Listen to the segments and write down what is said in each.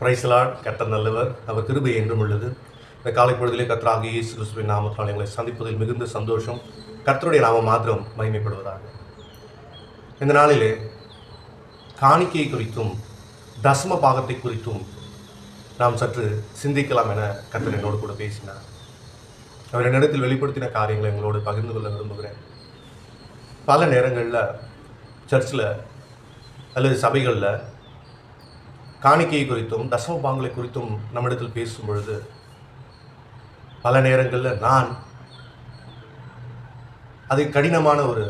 பிரைசலாட் கர்த்தர் நல்லவர். அவர் கிருபை என்றும் உள்ளது. இந்த காலை பொழுதிலே கர்த்தராகிய இயேசு கிறிஸ்துவின் நாமத்தால் எங்களை சந்திப்பதில் மிகுந்த சந்தோஷம். கர்த்தருடைய நாமம் மாத்திரம் மகிமைப்படுவதாக. இந்த நாளிலே காணிக்கை குறித்தும் தசம பாகத்தை குறித்தும் நாம் சற்று சிந்திக்கலாம் என கர்த்தர் என்னோடு கூட பேசினார். அவர் என்னிடத்தில் வெளிப்படுத்தின காரியங்களை எங்களோடு பகிர்ந்து கொள்ள விரும்புகிறேன். பல நேரங்களில் சர்ச்சில் அல்லது சபைகளில் காணிக்கை குறித்தும் தசமபாங்களை குறித்தும் நம்மிடத்தில் பேசும் பொழுது பல நேரங்களில் நான் அதை கடினமான ஒரு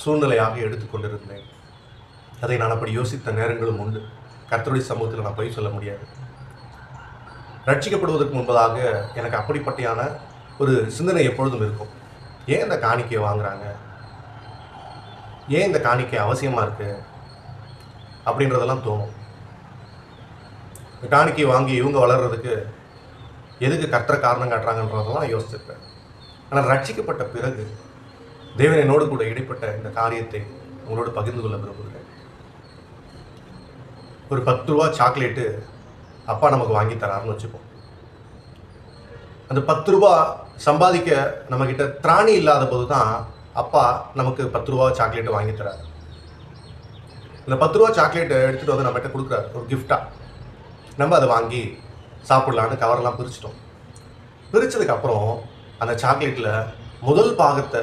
சூழ்நிலையாக எடுத்துக்கொண்டிருந்தேன் அதை நான் அப்படி யோசித்த நேரங்களும் உண்டு. கர்த்தருடைய சமூகத்தில் நான் போய் சொல்ல முடியாது. ரட்சிக்கப்படுவதற்கு முன்பதாக எனக்கு அப்படிப்பட்டையான ஒரு சிந்தனை எப்பொழுதும் இருக்கும். ஏன் இந்த காணிக்கையை வாங்குறாங்க? ஏன் இந்த காணிக்கை அவசியமாக இருக்குது அப்படின்றதெல்லாம் தோணும். இந்த காணிக்கை வாங்கி இவங்க வளர்றதுக்கு எதுக்கு கர்த்தர காரணம் காட்டுறாங்கன்றதெல்லாம் யோசிச்சிருப்பேன். ஆனால் ரட்சிக்கப்பட்ட பிறகு தேவன் என்னோடு கூட இடைப்பட்ட இந்த காரியத்தை உங்களோடு பகிர்ந்து கொள்ள விரும்புகிறேன். ஒரு பத்து ரூபா சாக்லேட்டு அப்பா நமக்கு வாங்கி தராருன்னு வச்சுப்போம். அந்த பத்து ரூபா சம்பாதிக்க நம்மக்கிட்ட திராணி இல்லாத போது தான் அப்பா நமக்கு பத்து ரூபா சாக்லேட்டு வாங்கி தராரு. இந்த பத்து ரூபா சாக்லேட்டை எடுத்துகிட்டு வந்து நம்மகிட்ட கொடுக்குறாரு ஒரு கிஃப்டாக நம்ம அதை வாங்கி சாப்பிட்லான்னு கவரெல்லாம் பிரிச்சிட்டோம். பிரித்ததுக்கப்புறம் அந்த சாக்லேட்டில் முதல் பாகத்தை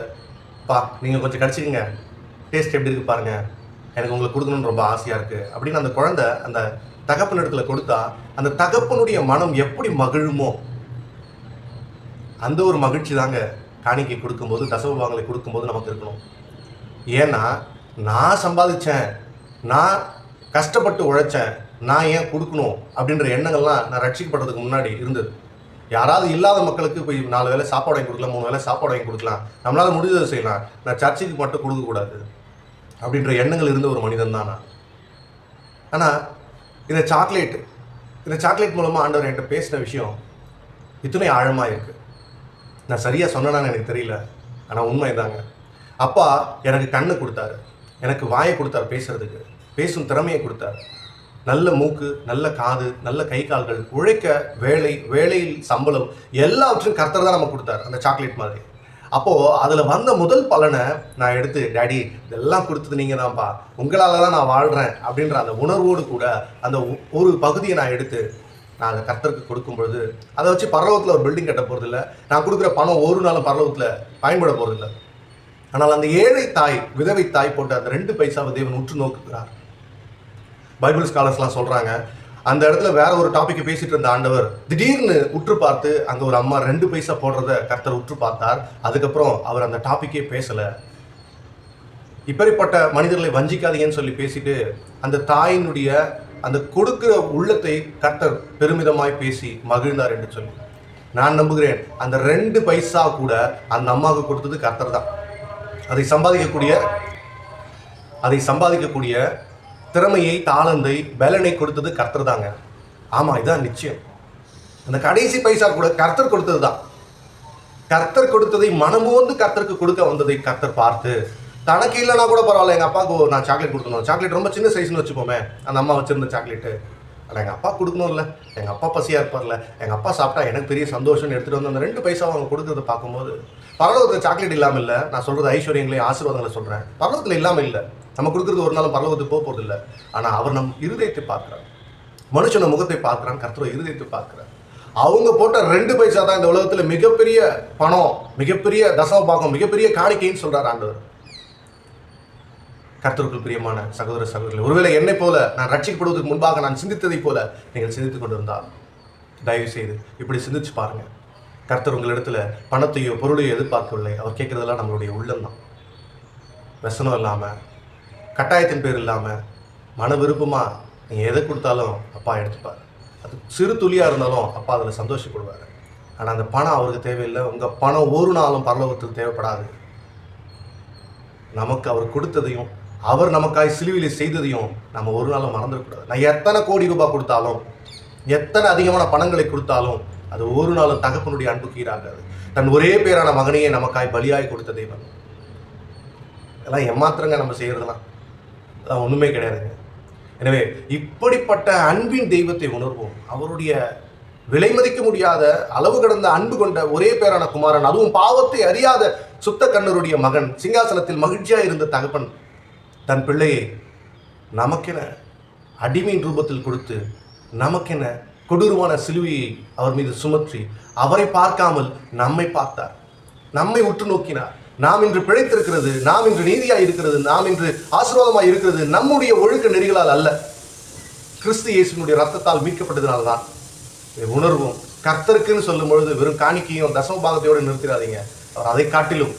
பா நீங்கள் கொஞ்சம் கிடச்சிக்கிங்க. டேஸ்ட் எப்படி இருக்கு பாருங்கள் எனக்கு உங்களுக்கு கொடுக்கணும்னு ரொம்ப ஆசையாக இருக்குது அப்படின்னு அந்த குழந்தை அந்த தகப்பன் இடத்துல கொடுத்தா அந்த தகப்பனுடைய மனம் எப்படி மகிழுமோ அந்த ஒரு மகிழ்ச்சி தாங்க காணிக்கை கொடுக்கும்போது தசவபாகங்களை கொடுக்கும்போது நமக்கு இருக்கணும். ஏன்னா நான் சம்பாதிச்சேன். நான் கஷ்டப்பட்டு உழைச்சேன். நான் ஏன் கொடுக்கணும் அப்படின்ற எண்ணங்கள்லாம் நான் ரட்சிக்கப்படுறதுக்கு முன்னாடி இருந்தது. யாராவது இல்லாத மக்களுக்கு போய் நாலு வேளை சாப்பாடு வாங்கி கொடுக்கலாம் மூணு வேளை சாப்பாடு வாங்கி கொடுக்கலாம் நம்மளால் முடிஞ்சதை செய்யலாம். நான் சர்ச்சுக்கு மட்டும் கொடுக்கக்கூடாது அப்படின்ற எண்ணங்கள் இருந்த ஒரு மனிதன் தான் நான். ஆனால் இந்த சாக்லேட் இந்த சாக்லேட் மூலமாக ஆண்டவர் என்கிட்ட பேசின விஷயம் இத்தனை ஆழமாக இருக்குது நான் சரியாக சொன்னேனான்னு எனக்கு தெரியல. ஆனால் உண்மை தாங்க அப்பா எனக்கு கண்ணு கொடுத்தாரு. எனக்கு வாயை கொடுத்தாரு பேசுகிறதுக்கு பேசும் திறமையை கொடுத்தாரு. நல்ல மூக்கு நல்ல காது நல்ல கை கால்கள் உழைக்க வேலை வேலையில் சம்பளம் எல்லாவற்றையும் கர்த்தர் தான் நமக்கு கொடுத்தாரு அந்த சாக்லேட் மாதிரி. அப்போது அதில் வந்த முதல் பலனை நான் எடுத்து டேடி இதெல்லாம் கொடுத்தது நீங்கள் தான்ப்பா உங்களால் தான் நான் வாழ்கிறேன் அப்படின்ற அந்த உணர்வோடு கூட அந்த ஒரு பகுதியை நான் எடுத்து நான் அதை கர்த்தருக்கு கொடுக்கும் பொழுது அதை வச்சு பரலோகத்தில் ஒரு பில்டிங் கட்ட போகிறதில்ல நான் கொடுக்குற பணம் ஒரு நாளும் பரலோகத்தில் பயன்பட போகிறதில்ல ஆனால் அந்த ஏழை தாய் விதவை தாய் போட்ட அந்த ரெண்டு பைசாவை தேவன் உற்று நோக்குகிறார். பைபிள் ஸ்காலர்ஸ்லாம் சொல்கிறாங்க அந்த இடத்துல வேற ஒரு டாபிக் பேசிட்டு இருந்த ஆண்டவர் திடீர்னு உற்று பார்த்து அந்த ஒரு அம்மா ரெண்டு பைசா போடுறத கர்த்தர் உற்று பார்த்தார். அதுக்கப்புறம் அவர் அந்த டாபிக்கே பேசலை. இப்படிப்பட்ட மனிதர்களை வஞ்சிக்காதீங்கன்னு சொல்லி பேசிட்டு அந்த தாயினுடைய அந்த கொடுக்கிற உள்ளத்தை கர்த்தர் பெருமிதமாய் பேசி மகிழ்ந்தார் என்று சொல்லி. நான் நம்புகிறேன் அந்த ரெண்டு பைசா கூட அந்த அம்மாவுக்கு கொடுத்தது கர்த்தர் தான். அதை சம்பாதிக்கக்கூடிய அதை சம்பாதிக்கக்கூடிய திறமையை தாளந்தை பலனை கொடுத்தது கர்த்தர் தாங்க. ஆமாம் இதுதான் நிச்சயம். அந்த கடைசி பைசா கூட கர்த்தர் கொடுத்தது தான். கர்த்தர் கொடுத்ததை மனமோந்து கர்த்தருக்கு கொடுக்க வந்ததை கர்த்தர் பார்த்து தனக்கு இல்லைனா கூட பரவாயில்ல எங்கள் அப்பாவுக்கு ஒரு நான் சாக்லேட் கொடுக்கணும். சாக்லேட் ரொம்ப சின்ன சைஸ்னு வச்சுப்போமே அந்த அம்மா வச்சுருந்த சாக்லேட்டு ஆனால் எங்கள் அப்பா கொடுக்கணும்ல. எங்கள் அப்பா பசியாக இருப்பார்ல. எங்கள் அப்பா சாப்பிட்டா எனக்கு பெரிய சந்தோஷம்னு எடுத்துகிட்டு வந்து அந்த ரெண்டு பைசா அவங்க கொடுக்குறத பார்க்கும்போது பரலோகத்தில் சாக்லேட் இல்லாமல் இல்லை. நான் சொல்கிறது ஐஸ்வர்யங்களையும் ஆசீர்வாதங்களை சொல்கிறேன் பரலோகத்தில் இல்லாமல் இல்லை. நம்ம கொடுக்குறது ஒரு நாளும் பரலோகத்துக்கு போக போகிறது இல்லை. ஆனால் அவர் நம் இருதயத்தை பார்க்குறார். மனுஷன முகத்தை பார்க்குறான். கர்த்தரை இருதயத்தை பார்க்குறான் அவங்க போட்ட ரெண்டு பைசா தான் இந்த உலகத்தில் மிகப்பெரிய பணம் மிகப்பெரிய தசம பாகம் மிகப்பெரிய காணிக்கைன்னு சொல்கிறார் ஆண்டவர். கர்த்தருக்குள் பிரியமான சகோதர சகோதரர்கள் ஒருவேளை என்னை போல நான் ரட்சிக்கப்படுவதற்கு முன்பாக நான் சிந்தித்ததைப் போல நீங்கள் சிந்தித்துக் கொண்டிருந்தால் தயவு செய்து இப்படி சிந்திச்சு பாருங்க. கர்த்தர் உங்களிடத்துல பணத்தையோ பொருளையோ எதிர்பார்க்கவில்லை. அவர் கேட்கறதெல்லாம் நம்மளுடைய உள்ளம்தான். व्यசனம் இல்லாமல் கட்டாயத்தின் பேர் இல்லாமல் மன விருப்பமாக நீங்கள் எதை கொடுத்தாலும் அப்பா எடுத்துப்பார். அது சிறு துளியாக இருந்தாலும் அப்பா அதில் சந்தோஷப்படுவார். ஆனால் அந்த பணம் அவருக்கு தேவையில்லை. உங்கள் பணம் ஒரு நாளும் பரலோகத்துக்கு தேவைப்படாது. நமக்கு அவர் கொடுத்ததையும் அவர் நமக்காய் சிலுவிலை செய்ததையும் நம்ம ஒரு நாளும் மறந்துடக்கூடாது. நான் எத்தனை கோடி ரூபாய் கொடுத்தாலும் எத்தனை அதிகமான பணங்களை கொடுத்தாலும் அது ஒரு நாளும் தகப்பனுடைய அன்புக்கு ஈடாகாது. தன் ஒரே பேரான மகனையே நமக்காய் பலியாய் கொடுத்த தெய்வம். இதெல்லாம் ஏமாத்திரங்க நம்ம செய்கிறதெல்லாம் அதெல்லாம் ஒன்றுமே கிடையாதுங்க. எனவே இப்படிப்பட்ட அன்பின் தெய்வத்தை உணர்வோம். அவருடைய விலை மதிக்க முடியாத அளவு கடந்த அன்பு கொண்ட ஒரே பேரான குமாரன் அதுவும் பாவத்தை அறியாத சுத்த கண்ணருடைய மகன் சிங்காசனத்தில் மகிழ்ச்சியாக இருந்த தகப்பன் தன் பிள்ளையை நமக்கென அடிமையின் ரூபத்தில் கொடுத்து நமக்கென கொடூரமான சிலுவையை அவர் மீது சுமற்றி அவரை பார்க்காமல் நம்மை பார்த்தார். நம்மை உற்று நோக்கினார். நாம் இன்று பிழைத்திருக்கிறது நாம் இன்று நீதியாக இருக்கிறது நாம் இன்று ஆசீர்வாதமாக இருக்கிறது நம்முடைய ஒழுக்க நெறிகளால் அல்ல. கிறிஸ்து இயேசுனுடைய ரத்தத்தால் மீட்கப்பட்டதினால்தான். இதை உணர்வும். கர்த்தருக்குன்னு சொல்லும் பொழுது வெறும் காணிக்கையும் தசம பாகத்தையோடு நிறுத்திடாதீங்க. அவர் அதை காட்டிலும்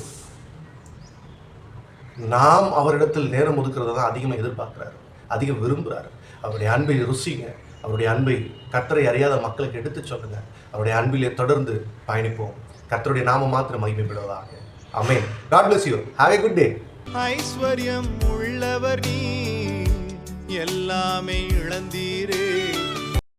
நாம் அவரிடத்தில் நேரம் ஒதுக்குறத தான் அதிகமாக எதிர்பார்க்குறாரு. அதிகம் விரும்புகிறாரு அவருடைய அன்பை ருசிங்க. அவருடைய அன்பை கத்தரை அறியாத மக்களுக்கு எடுத்துச் சொல்லுங்க. அவருடைய அன்பிலே தொடர்ந்து பயணிப்போம். கத்தருடைய நாம மாத்திரம் மகிமைப்படுவதாக amen God bless you have a good day ஐஸ்வர்யம் உள்ளவர் நீ எல்லாமே இழந்தீரே.